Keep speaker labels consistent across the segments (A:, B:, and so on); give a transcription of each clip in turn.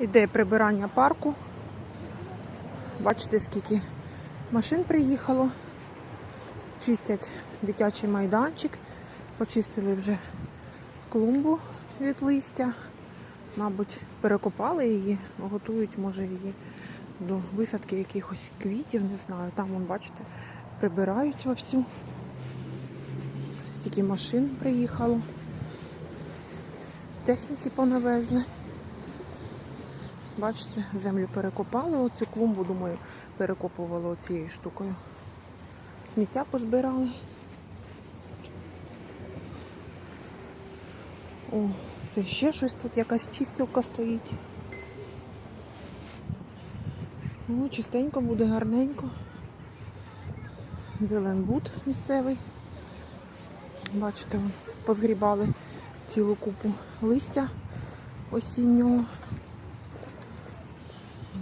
A: Іде прибирання парку. Бачите, скільки машин приїхало. Чистять дитячий майданчик. Почистили вже клумбу від листя. Мабуть, перекопали її, готують, може, її до висадки якихось квітів, не знаю. Там, вон, бачите, прибирають вовсю. Стільки машин приїхало. Техніки понавезли. Бачите, землю перекопали, оцю клумбу, думаю, перекопували оцією штукою. Сміття позбирали. О, це ще щось тут, якась чистілка стоїть. Ну, чистенько буде, гарненько. Зеленбуд місцевий. Бачите, позгрібали цілу купу листя осіннього.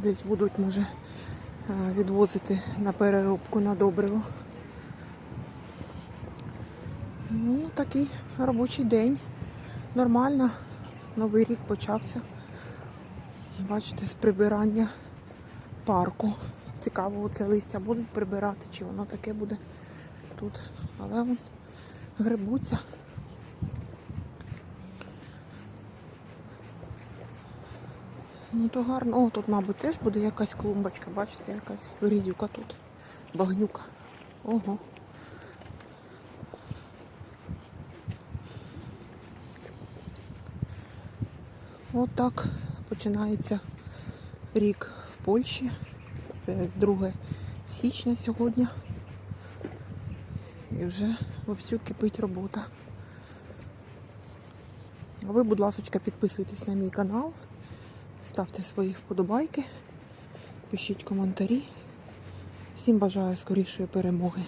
A: Десь будуть, може, е, відвозити на переробку на добриво. Ну, такий робочий день. Нормально. Новий рік почався. Бачите, з прибирання парку. Цікаво, це листя будуть прибирати, чи воно таке буде тут. Але вон грибуться. Ну то гарно. О, тут, мабуть, теж буде якась клумбочка, бачите, якась грізюка тут. Багнюка. Ого. От так починається рік в Польщі. Це 2 січня сьогодні. І вже вовсю кипить робота. Ви, будь ласка, підписуйтесь на мій канал, ставте свої вподобайки, пишіть коментарі. Всім бажаю скорішої перемоги.